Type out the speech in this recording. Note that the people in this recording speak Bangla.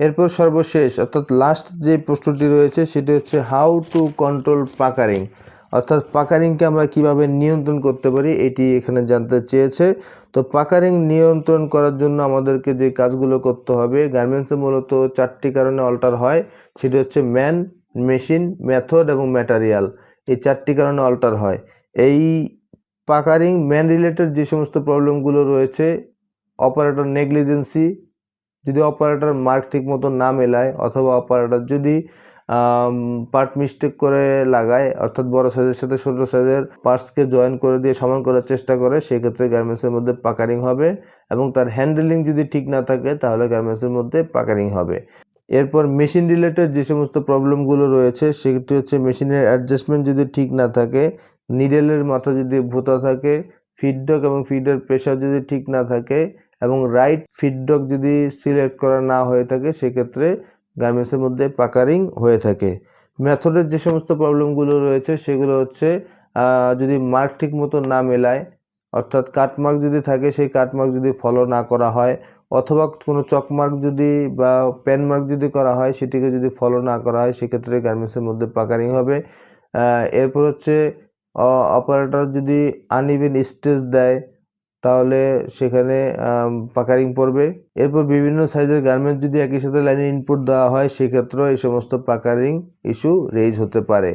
এরপর সর্বশেষ, অর্থাৎ লাস্ট যে প্রশ্নটি রয়েছে, সেটি হচ্ছে হাউ টু কন্ট্রোল পাকারিং অর্থাৎ পাকারিংকে আমরা কীভাবে নিয়ন্ত্রণ করতে পারি, এটি এখানে জানতে চেয়েছে। তো পাকারিং নিয়ন্ত্রণ করার জন্য আমাদেরকে যে কাজগুলো করতে হবে গার্মেন্টসে মূলত চারটি কারণে অল্টার হয়। সেটি হচ্ছে ম্যান মেশিন মেথড এবং ম্যাটারিয়াল এই চারটি কারণে অল্টার হয়। এই পাকারিং ম্যান রিলেটেড যে সমস্ত প্রবলেমগুলো রয়েছে অপারেটর নেগলিজেন্সি যদি অপারেটর মার্ক ঠিক মতো না মেলায় অথবা অপারেটর যদি পার্ট মিস্টেক করে লাগায়, অর্থাৎ বড় সাইজের সাথে ছোট সাইজের পার্টসকে জয়েন করে দিয়ে সমান করার চেষ্টা করে, সেক্ষেত্রে গার্মেন্টসের মধ্যে পাকারিং হবে এবং তার হ্যান্ডেলিং যদি ঠিক না থাকে, তাহলে গার্মেন্টসের মধ্যে পাকারিং হবে। এরপর মেশিন রিলেটেড যে সমস্ত প্রবলেমগুলো রয়েছে, সেটি হচ্ছে মেশিনের অ্যাডজাস্টমেন্ট যদি ঠিক না থাকে নিডেলের মাথা যদি ভোতা থাকে ফিডডক এবং ফিডের প্রেশার যদি ঠিক না থাকে এবং রাইট ফিডডক যদি সিলেক্ট করা না হয়ে থাকে, সেক্ষেত্রে গার্মেন্টসের মধ্যে পাকারিং হয়ে থাকে। মেথডের যে সমস্ত প্রবলেমগুলো রয়েছে, সেগুলো হচ্ছে যদি মার্ক ঠিক মতো না মেলায়, অর্থাৎ কাটমার্ক যদি থাকে, সেই কাটমার্ক যদি ফলো না করা হয়, অথবা কোনো চকমার্ক যদি বা পেন মার্ক যদি করা হয়, সেটিকে যদি ফলো না করা হয়, সেক্ষেত্রে গার্মেন্টসের মধ্যে পাকারিং হবে। এরপর হচ্ছে অপারেটর যদি আনইভেন স্টেজ দেয় তাহলে সেখানে পাকারিং পড়বে এরপর বিভিন্ন সাইজের গার্মেন্ট যদি একই সাথে লাইনে ইনপুট দেওয়া হয়, সেক্ষেত্রেও এই সমস্ত পাকারিং ইস্যু রেইজ হতে পারে।